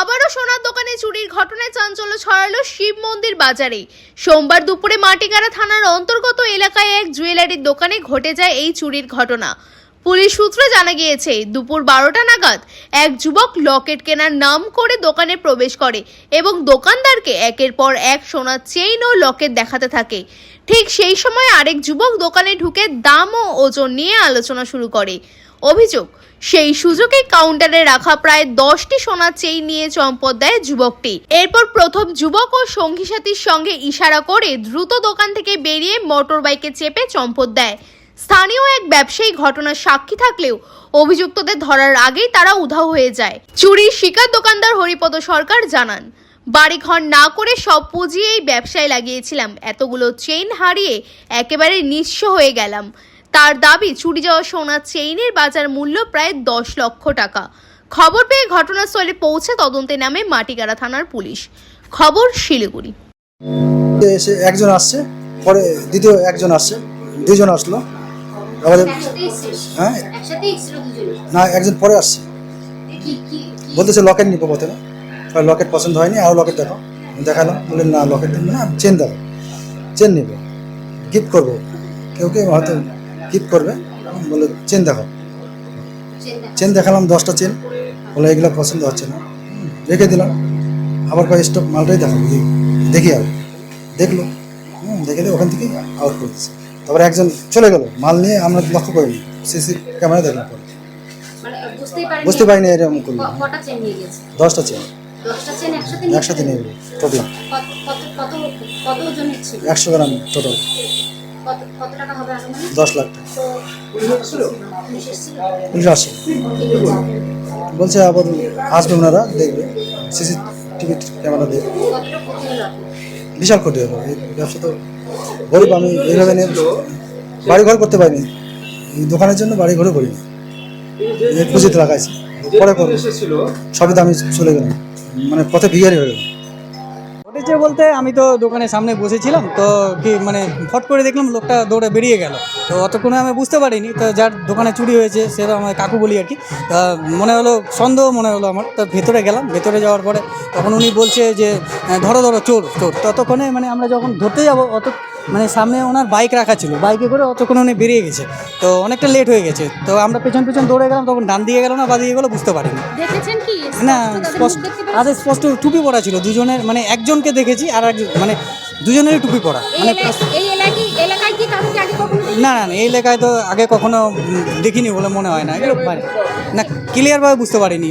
আবারও সোনার দোকানে চুরির ঘটনায় চাঞ্চল্য ছড়ালো শিব মন্দির বাজারে। সোমবার দুপুরে মাটিগাড়া থানার অন্তর্গত এলাকায় এক জুয়েলারির দোকানে ঘটে যায় এই চুরির ঘটনা। পুলিশ সূত্রে জানা গিয়েছে, দুপুর বারোটা নাগাদ এক যুবক লকেট কেনার নাম করে দোকানে প্রবেশ করে এবং দোকানদারকে একের পর এক সোনার চেইন ও লকেট দেখাতে থাকে। ঠিক সেই সময় আরেক যুবক দোকানে ঢুকে দাম ও ওজন নিয়ে আলোচনা শুরু করে। অভিযোগ, সেই সুযোগে কাউন্টারে রাখা প্রায় দশটি সোনার চেইন নিয়ে চম্পট দেয় যুবকটি। এরপর প্রথম যুবক ও সঙ্গী সাথীর সঙ্গে ইশারা করে দ্রুত দোকান থেকে বেরিয়ে মোটর বাইকে চেপে চম্পট দেয়। স্থানীয় এক ব্যবসায়ী ঘটনার সাক্ষী থাকলেও অভিযুক্তদের ধরার আগেই তারা উধাও হয়ে যায়। চুরির শিকার দোকানদার হরিপদ সরকার জানান, বাড়িঘর না করে সব পুঁজি এই ব্যবসায় লাগিয়েছিলাম, এতগুলো চেইন হারিয়ে একেবারে নিঃস্ব হয়ে গেলাম। তার দাবি চুরি যাওয়া সোনার চেইনের বাজার মূল্য প্রায় দশ লক্ষ টাকা। খবর পেয়ে ঘটনাস্থলে পৌঁছে তদন্তে নামে মাটিগাড়া থানার পুলিশ। খবর শিলিগুড়ি। এসে একজন আসছে পরে দ্বিতীয় একজন আসছে দুজন আসলো। আমাদের হ্যাঁ। একসাথে এসেছিল দুজনে? না একজন পরে আসছে। বলতেছে লকেট নিবো প্রথমে। লকেট পছন্দ হয়নি আরও লকেট দেখো। দেখালাম বললেন না লকেট না চেন দেখো চেন নিবো। গিফট করব। কেউ কেউ হয়তো গিফট করবে বলে চেন দেখো চেন দেখালাম দশটা চেন। বলে এগুলো পছন্দ হচ্ছে না। রেখে দিলাম। আবার কয় স্টপ মালটাই দেখো দেখি- আর দেখল। দেখে দিয়ে ওখান থেকে আউট করে দিচ্ছে তারপরে একজন চলে গেল মাল নিয়ে আমরা লক্ষ্য করিনি। সিসি ক্যামেরা দেখলাম পরে। বুঝতে পারিনি এরকম করল? দশটা চেন। একসাথে নিয়ে টোটাল? একশো গ্রাম টোটাল কত- কত টাকা হবে আনুমানিক? দশ লাখ টাকা। পুলিশ এসেছিল? আসে বলছে? আবার আসবে ওনারা দেখবে। সিসি টিভি ক্যামেরা দেখবে? বিশাল ক্ষতি হলো। এই ব্যবসা তো গরিব আমি এইভাবে নিয়ে বাড়ি ঘর করতে পারিনি। এই দোকানের জন্য বাড়ি ঘরে করিনি পুঁজিতে লাগাইছি। পরে করব। সবই দামি চলে গেলাম মানে পথে ভিগারি হয়ে গেলাম ঘটেছে বলতে আমি তো দোকানের সামনে বসেছিলাম তো কি মানে ফট করে দেখলাম লোকটা দৌড়ে বেরিয়ে গেল। তো অতক্ষণে আমি বুঝতে পারিনি তো যার দোকানে চুরি হয়েছে সে তো আমার কাকু বলি আর কি। মনে হলো সন্দেহ মনে হলো আমার। তো ভেতরে গেলাম ভেতরে যাওয়ার পরে তখন উনি বলছে যে "হ্যাঁ, ধরো ধরো চোর চোর। ততক্ষণে মানে আমরা যখন ধরতে যাব অত মানে সামনে ওনার বাইক রাখা ছিল। বাইকে করে অতক্ষণ উনি বেরিয়ে গেছে। তো অনেকটা লেট হয়ে গেছে। তো আমরা পেছন পেছন দৌড়ে গেলাম তখন ডান দিয়ে গেল না বা দিয়ে গেলো বুঝতে পারিনি। দেখেছেন কি? না স্পষ্ট তাদের স্পষ্ট টুপি পরা ছিল। দুজনের মানে একজনকে দেখেছি আর একজন মানে দুজনেরই টুপি পরা। মানে? না না এই এলাকায় তো আগে কখনো দেখিনি বলে মনে হয় না। মানে- না ক্লিয়ারভাবে বুঝতে পারিনি।